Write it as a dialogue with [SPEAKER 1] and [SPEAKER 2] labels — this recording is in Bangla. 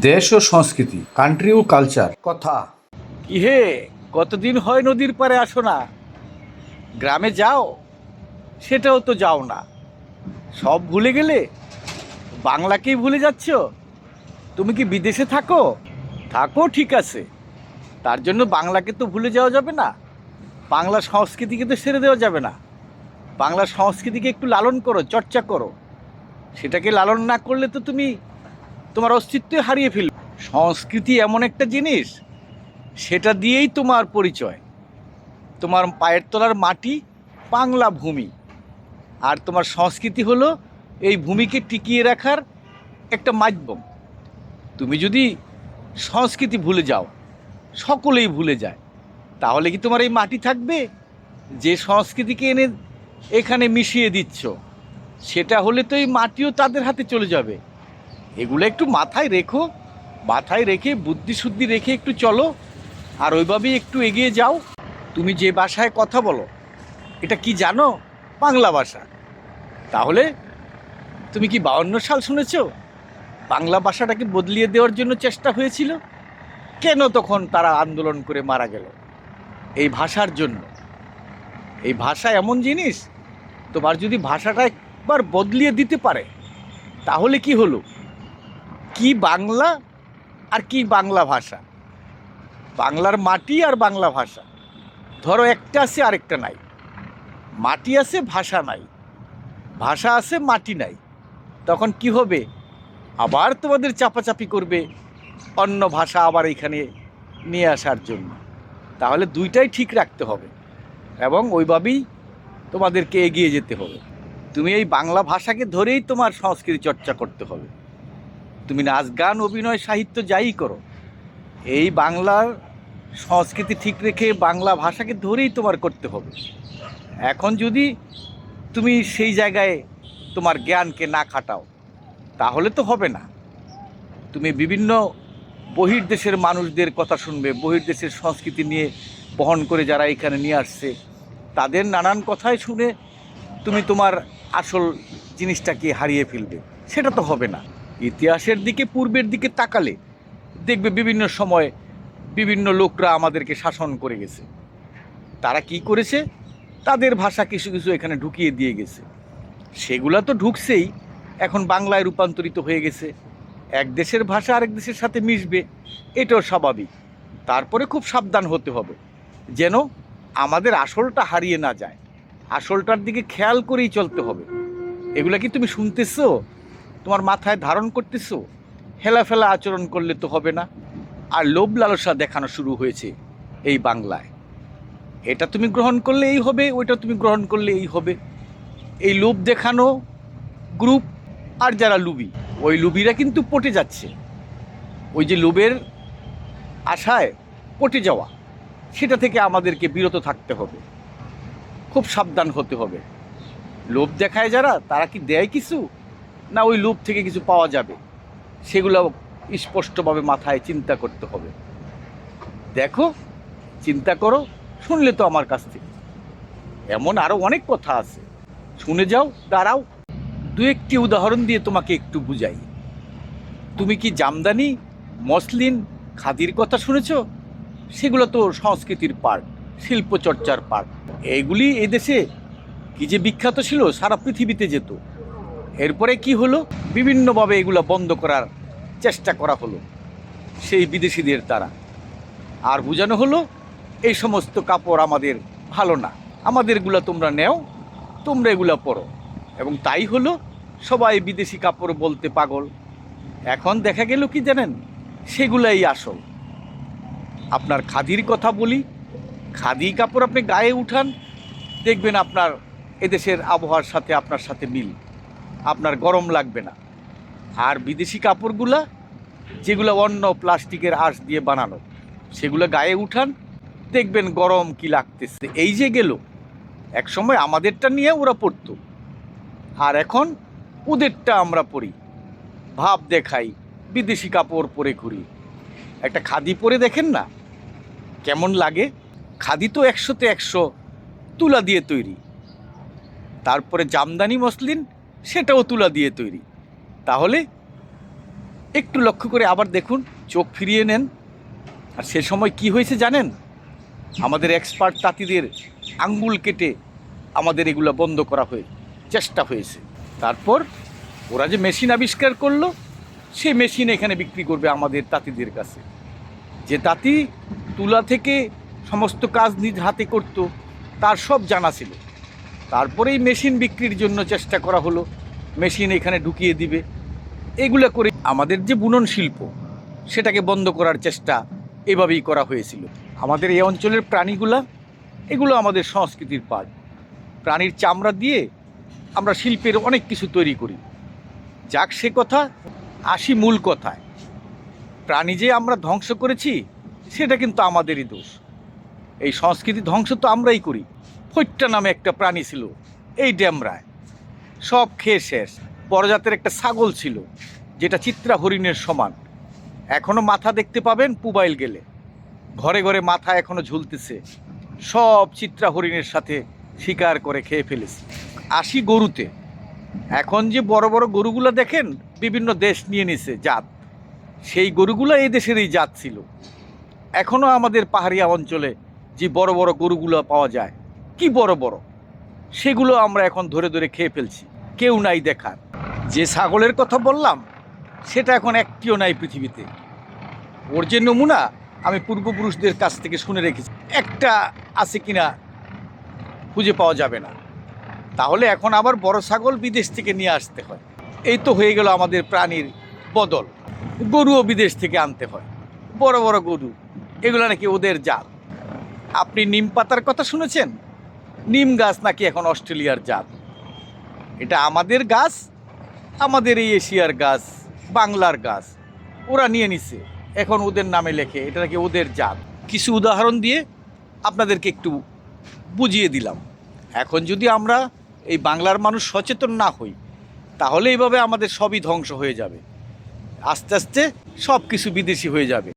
[SPEAKER 1] দেশ ও সংস্কৃতি কান্ট্রি ও কালচার কথা।
[SPEAKER 2] কি হে কতদিন হয় নদীর পারে আসো না? গ্রামে যাও, সেটাও তো যাও না। সব ভুলে গেলে? বাংলাকেই ভুলে যাচ্ছ? তুমি কি বিদেশে থাকো? থাকো, ঠিক আছে। তার জন্য বাংলাকে তো ভুলে যাওয়া যাবে না। বাংলা সংস্কৃতিকে তো ছেড়ে দেওয়া যাবে না। বাংলা সংস্কৃতিকে একটু লালন করো, চর্চা করো। সেটাকে লালন না করলে তো তুমি তোমার অস্তিত্ব হারিয়ে ফেলবে সংস্কৃতি এমন একটা জিনিস, সেটা দিয়েই তোমার পরিচয়। তোমার পায়ের তলার মাটি বাংলা ভূমি। আর তোমার সংস্কৃতি হলো এই ভূমিকে টিকিয়ে রাখার একটা মাধ্যম। তুমি যদি সংস্কৃতি ভুলে যাও, সকলেই ভুলে যায়, তাহলে কি তোমার এই মাটি থাকবে? যে সংস্কৃতিকে এনে এখানে মিশিয়ে দিচ্ছ, সেটা হলে তো এই মাটিও তাদের হাতে চলে যাবে। এগুলো একটু মাথায় রেখো, মাথায় রেখে, বুদ্ধি শুদ্ধি রেখে একটু চলো, আর ওইভাবেই একটু এগিয়ে যাও। তুমি যে ভাষায় কথা বলো, এটা কি জানো? বাংলা ভাষা। তাহলে তুমি কি বাউন্ন সাল শুনেছ? বাংলা ভাষাটাকে বদলিয়ে দেওয়ার জন্য চেষ্টা হয়েছিল? কেন তখন তারা আন্দোলন করে মারা গেল? এই ভাষার জন্য। এই ভাষা এমন জিনিস, তোমার যদি ভাষাটা একবার বদলিয়ে দিতে পারে, তাহলে কি হলো? কি বাংলা আর কি বাংলা ভাষা? বাংলার মাটি আর বাংলা ভাষা। ধরো একটা আছে আরেকটা নাই। মাটি আছে, ভাষা নাই। ভাষা আছে, মাটি নাই। তখন কি হবে? আবার তোমাদের চাপাচাপি করবে অন্য ভাষা আবার এখানে নিয়ে আসার জন্য। তাহলে দুইটাই ঠিক রাখতে হবে এবং ওইভাবেই তোমাদেরকে এগিয়ে যেতে হবে। তুমি এই বাংলা ভাষাকে ধরেই তোমার সংস্কৃতি চর্চা করতে হবে। তুমি নাচ গান, অভিনয়, সাহিত্য যাই করো, এই বাংলার সংস্কৃতি ঠিক রেখে বাংলা ভাষাকে ধরেই তোমার করতে হবে। এখন যদি তুমি সেই জায়গায় তোমার জ্ঞানকে না খাটাও, তাহলে তো হবে না। তুমি বিভিন্ন বহির্দেশের মানুষদের কথা শুনবে বহির্দেশের সংস্কৃতি নিয়ে বহন করে যারা এখানে নিয়ে আসছে, তাদের নানান কথাই শুনে তুমি তোমার আসল জিনিসটাকে হারিয়ে ফেলবে। সেটা তো হবে না। ইতিহাসের দিকে, পূর্বের দিকে তাকালে দেখবে বিভিন্ন সময় বিভিন্ন লোকরা আমাদেরকে শাসন করে গেছে। তারা কি করেছে? তাদের ভাষা কিছু কিছু এখানে ঢুকিয়ে দিয়ে গেছে। সেগুলা তো ঢুকছেই, এখন বাংলায় রূপান্তরিত হয়ে গেছে। এক দেশের ভাষা আরেক দেশের সাথে মিশবে, এটাও স্বাভাবিক। তারপরে খুব সাবধান হতে হবে, যেন আমাদের আসলটা হারিয়ে না যায়। আসলটার দিকে খেয়াল করেই চলতে হবে। এগুলা কি তুমি শুনতেছো? তোমার মাথায় ধারণ করতেছো? হেলাফেলা আচরণ করলে তো হবে না। আর লোভ লালসা দেখানো শুরু হয়েছে এই বাংলায়। এটা তুমি গ্রহণ করলে এই হবে, ওইটা তুমি গ্রহণ করলে এই হবে। এই লোভ দেখানো গ্রুপ আর যারা লুবি, ওই লুবিরা কিন্তু পটে যাচ্ছে। ওই যে লোভের আশায় পটে যাওয়া, সেটা থেকে আমাদেরকে বিরত থাকতে হবে। খুব সাবধান হতে হবে। লোভ দেখায় যারা, তারা কি দেয় কিছু? না ওই লোভ থেকে কিছু পাওয়া যাবে। সেগুলো স্পষ্টভাবে মাথায় চিন্তা করতে হবে। দেখো, চিন্তা করো, শুনলে তো আমার কাছ থেকে। এমন আরও অনেক কথা আছে। শুনে যাও, দাঁড়াও। দু একটি উদাহরণ দিয়ে তোমাকে একটু বুঝাই। তুমি কি জামদানি, মসলিন, খাদির কথা শুনেছ? সেগুলো তো সংস্কৃতির পার্ট শিল্পচর্চার পার্ট এইগুলি এদেশে কি যে বিখ্যাত ছিল, সারা পৃথিবীতে যেত। এরপরে কি হলো? বিভিন্নভাবে এগুলো বন্ধ করার চেষ্টা করা হলো সেই বিদেশিদের দ্বারা। আর বোঝানো হলো, এই সমস্ত কাপড় আমাদের ভালো না। আমাদেরগুলো তোমরা নেও, তোমরা এগুলো পরো। এবং তাই হলো, সবাই বিদেশি কাপড় বলতে পাগল। এখন দেখা গেল কি জানেন? সেগুলাই আসল। আপনার খাদির কথা বলি, খাদি কাপড় আপনি গায়ে উঠান, দেখবেন আপনার এদেশের আবহাওয়ার সাথে আপনার সাথে মিল। আপনার গরম লাগবে না। আর বিদেশি কাপড়গুলা, যেগুলো অন্য প্লাস্টিকের আঁশ দিয়ে বানানো, সেগুলো গায়ে উঠান, দেখবেন গরম কি লাগতেছে। এই যে গেল এক সময় আমাদেরটা নিয়ে ওরা পড়তো। আর এখন ওদেরটা আমরা পরি। ভাব দেখাই, বিদেশি কাপড় পরে ঘুরি। একটা খাদি পরে দেখেন না? কেমন লাগে? খাদি তো একশোতে একশো, তুলা দিয়ে তৈরি। তারপরে জামদানি, মসলিন সেটাও তুলা দিয়ে তৈরি। তাহলে একটু লক্ষ্য করে আবার দেখুন, চোখ ফিরিয়ে নেন। আর সে সময় কি হয়েছে জানেন? আমাদের এক্সপার্ট তাঁতিদের আঙ্গুল কেটে আমাদের এগুলো বন্ধ করা হয়ে, চেষ্টা হয়েছে। তারপর ওরা যে মেশিন আবিষ্কার করল, সে মেশিন এখানে বিক্রি করবে আমাদের তাঁতিদের কাছে। যে তাঁতি তুলা থেকে সমস্ত কাজ নিজ হাতে করত, তার সব জানা ছিল। তারপরেই মেশিন বিক্রির জন্য চেষ্টা করা হলো। মেশিন এখানে ঢুকিয়ে দিবে। এগুলো করে আমাদের যে বুনন শিল্প, সেটাকে বন্ধ করার চেষ্টা এভাবেই করা হয়েছিল। আমাদের এই অঞ্চলের প্রাণীগুলা, এগুলো আমাদের সংস্কৃতির পার্ট প্রাণীর চামড়া দিয়ে আমরা শিল্পের অনেক কিছু তৈরি করি। যাক সে কথা, আসি মূল কথায়। প্রাণী যে আমরা ধ্বংস করেছি, সেটা কিন্তু আমাদেরই দোষ। এই সংস্কৃতি ধ্বংস তো আমরাই করি। ফৈট্টা নামে একটা প্রাণী ছিল, এই ড্যামরায় সব খেয়ে শেষ। বড়জাতের একটা ছাগল ছিল, যেটা চিত্রা হরিণের সমান। এখনও মাথা দেখতে পাবেন পুবাইল গেলে। ঘরে ঘরে মাথা এখনও ঝুলতেছে। সব চিত্রা হরিণের সাথে শিকার করে খেয়ে ফেলেছে। আসি গরুতে। এখন যে বড় বড় গরুগুলো দেখেন, বিভিন্ন দেশ নিয়ে নিছে জাত। সেই গরুগুলো এই দেশেরই জাত ছিল। এখনও আমাদের পাহাড়িয়া অঞ্চলে যে বড় বড় গরুগুলো পাওয়া যায় কি বড় বড়? সেগুলো আমরা এখন ধরে ধরে খেয়ে ফেলছি। কেউ নাই দেখার। যে ছাগলের কথা বললাম, সেটা এখন একটিও নাই পৃথিবীতে। ওর যে নমুনা, আমি পূর্বপুরুষদের কাছ থেকে শুনে রেখেছি। একটা আছে কিনা, খুঁজে পাওয়া যাবে না। তাহলে এখন আবার বড় ছাগল বিদেশ থেকে নিয়ে আসতে হয়। এই তো হয়ে গেল আমাদের প্রাণীর বদল। গরুও বিদেশ থেকে আনতে হয়। বড় বড় গরু, এগুলো নাকি ওদের জাল আপনি নিম পাতার কথা শুনেছেন? নিম গাছ নাকি এখন অস্ট্রেলিয়ার জাত? এটা আমাদের গাছ, আমাদের এই এশিয়ার গাছ, বাংলার গাছ, ওরা নিয়ে নিছে। এখন ওদের নামে লেখে, এটা নাকি ওদের জাত। কিছু উদাহরণ দিয়ে আপনাদেরকে একটু বুঝিয়ে দিলাম। এখন যদি আমরা এই বাংলার মানুষ সচেতন না হই, তাহলে এইভাবে আমাদের সবই ধ্বংস হয়ে যাবে। আস্তে আস্তে সব কিছু বিদেশি হয়ে যাবে।